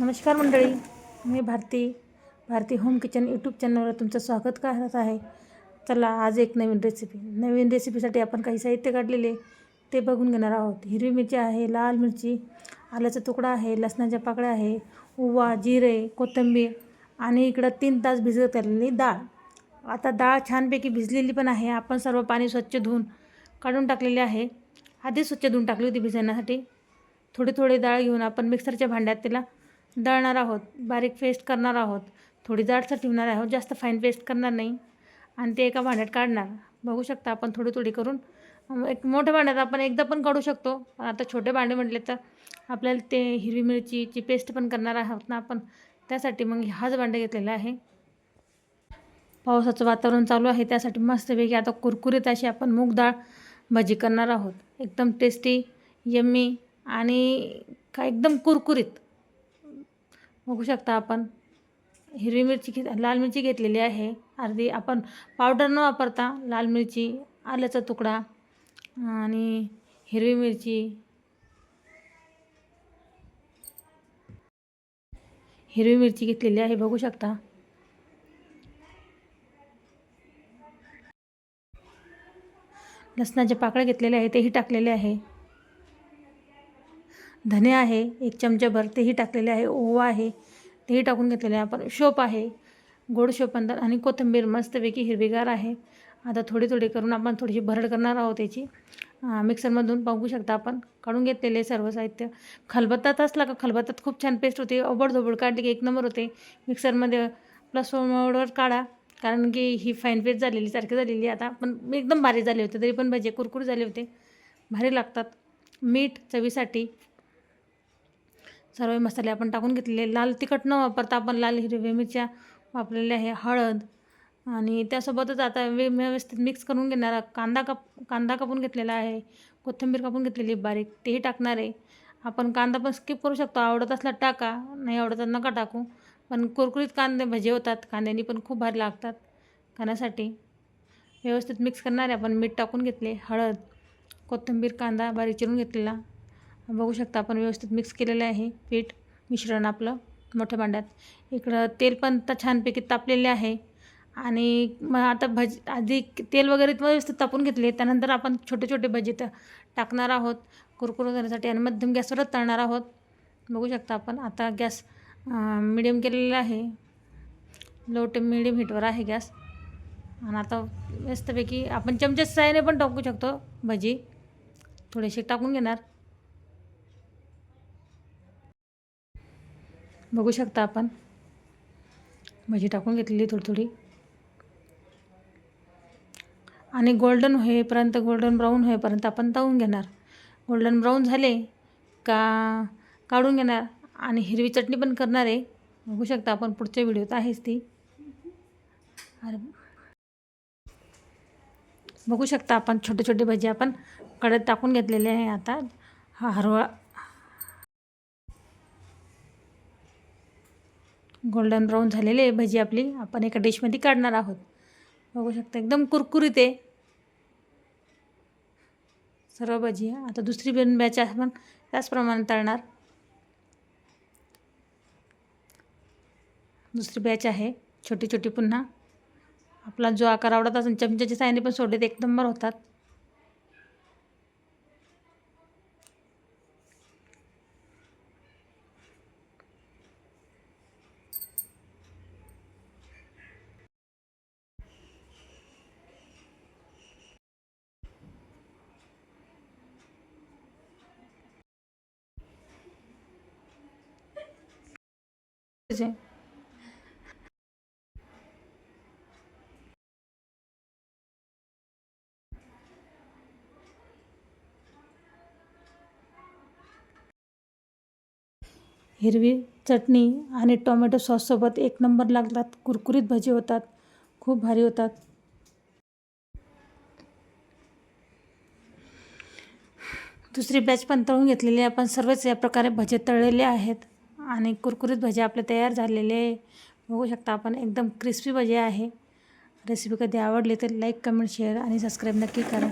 नमस्कार मंडळी मी Bharati Bharati home kitchen YouTube चॅनलवर तुमचं स्वागत करत आहे. चला आज एक नवीन रेसिपी नवीन रेसिपीसाठी आपण काही साहित्य काढलेले ते बघून घेणार आहोत. हिरवी मिरची आहे लाल मिरची आल्याचा तुकडा आहे लसणाच्या पाकळ्या आहे ओवा जिरे कोथिंबीर आणि इकडं तीन तास भिजत घातलेली डाळ. आता डाळ छानपैकी भिजलेली पण आहे. आपण सर्व पाणी स्वच्छ धुवून काढून टाकलेले आहे. आधी स्वच्छ धुवून टाकली होती भिजवण्यासाठी थोडी थोडी डाळ घेऊन आपण मिक्सरच्या भांड्यात त्याला दळणार आहोत बारीक पेस्ट करणार आहोत. थोडी जाडसर ठेवणार आहोत जास्त फाईन पेस्ट करणार नाही. आणि ते एका भांड्यात काढणार. बघू शकता आपण थोडी थोडी करून. एक मोठ्या भांड्यात आपण एकदा पण काढू शकतो. पण आता छोटे भांडे म्हटले तर आपल्याला ते हिरवी मिरचीची पेस्ट पण करणार आहोत ना आपण. त्यासाठी मग हाच भांडे घेतलेला आहे. पावसाचं वातावरण चालू आहे. त्यासाठी मस्तपैकी आता कुरकुरीत अशी आपण मूग डाळ भजी करणार आहोत. एकदम टेस्टी यम्मी आणि का एकदम कुरकुरीत. बघू शकता आपण. हिरवी मिरची घेत लाल मिरची घेतलेली आहे. अर्धी आपण पावडर न वापरता लाल मिरची आल्याचा तुकडा आणि हिरवी मिरची. हिरवी मिरची घेतलेली आहे बघू शकता. लसणाचे पाकळे घेतलेले आहे तेही टाकलेले आहे. धने आहे एक चमचाभर तेही टाकलेले आहे ओवा आहे तेही टाकून घेतलेले आहे आपण. शोप आहे गोड शोप आणि कोथिंबीर मस्तपैकी हिरवीगार आहे. आता थोडी थोडी करून आपण थोडीशी भरड करणार आहोत त्याची मिक्सरमधून बघू शकता आपण. काढून घेतलेले सर्व साहित्य. खलबत्तात असला का? खलबत्तात खूप छान पेस्ट होते. ओबडधोबड काढली की एक नंबर होते. मिक्सरमध्ये प्लस मोडवर काढा. कारण की ही फाईन पेस्ट झालेली सारखी झालेली. आता पण एकदम भारी झाले होते. तरी पण भजे कुरकुर झाले होते. भारी लागतात. मीठ चवीसाठी सर्व मसाले आपण टाकून घेतलेले. लाल तिखट न वापरता आपण लाल हिरव्या मिरच्या वापरलेल्या आहे. हळद. आणि त्यासोबतच आता वे व्यवस्थित मिक्स करून घेणार कांदा काप कांदा कापून घेतलेला आहे. कोथिंबीर कापून घेतलेली बारीक. तेही टाकणार आहे. आपण कांदा पण स्किप करू शकतो. आवडत असला टाका. नाही आवडत नका टाकू. पण कुरकुरीत कांदे भजे होतात. कांद्यानी पण खूप भारी लागतात खाण्यासाठी. व्यवस्थित मिक्स करणार आहे आपण. मीठ टाकून घेतले. हळद. कोथिंबीर कांदा बारीक चिरून घेतलेला. बघू शकता आपण व्यवस्थित मिक्स केलेलं आहे. पीठ मिश्रण आपलं मोठ्या भांड्यात. इकडं तेल पण तर छानपैकी तापलेले आहे. आणि मग आता भज आधी तेल वगैरे व्यवस्थित तापून घेतले. त्यानंतर आपण छोटे छोटे भजी तर टाकणार आहोत. कुरकुर करण्यासाठी आणि मध्यम गॅसवरच तळणार आहोत. बघू शकता आपण. आता गॅस मिडियम केलेला आहे. लो टू मिडियम हीटवर आहे गॅस. आणि आता व्यस्तपैकी आपण चमच्या साहाय्याने पण टाकू शकतो भजी. थोडेसे टाकून घेणार. बघू शकता आपण. भजी टाकून घेतलेली थोडी थोडी. आणि गोल्डन होईपर्यंत गोल्डन ब्राऊन होईपर्यंत आपण तळून घेणार. गोल्डन ब्राऊन झाले का काढून घेणार. आणि हिरवी चटणी पण करणार आहे. बघू शकता आपण पुढच्या व्हिडिओत आहेच ती. अरे बघू शकता आपण छोटे छोटे भजी आपण कढईत टाकून घेतलेले आहे आता. हा हरवा गोल्डन ब्राऊन झालेले आहे भजी आपली. आपण एका डिशमध्ये काढणार आहोत. बघू शकता एकदम कुरकुरीत आहे. सर्व भजी. आता दुसरी पण बॅच आपण. त्याचप्रमाणे तळणार. दुसरी बॅच आहे. छोटी छोटी पुन्हा. आपला जो आकार आवडत असेल चमच्याच्या साहाय्याने पण सोडले एक नंबर होतात. त्याचे हिरवी चटणी आणि टोमॅटो सॉससोबत एक नंबर लागतात. कुरकुरीत भजी होतात. खूप भारी होतात. दुसरी बॅच पण तळून घेतलेली आहे. आपण सर्वच या प्रकारे भजे तळलेले आहेत. आणि कुरकुरीत भजे आपले तयार झालेले बघू शकता आपण एकदम क्रिस्पी भजे आहे. रेसिपी कधी आवडली तर लाईक कमेंट शेअर आणि सबस्क्राईब नक्की करा.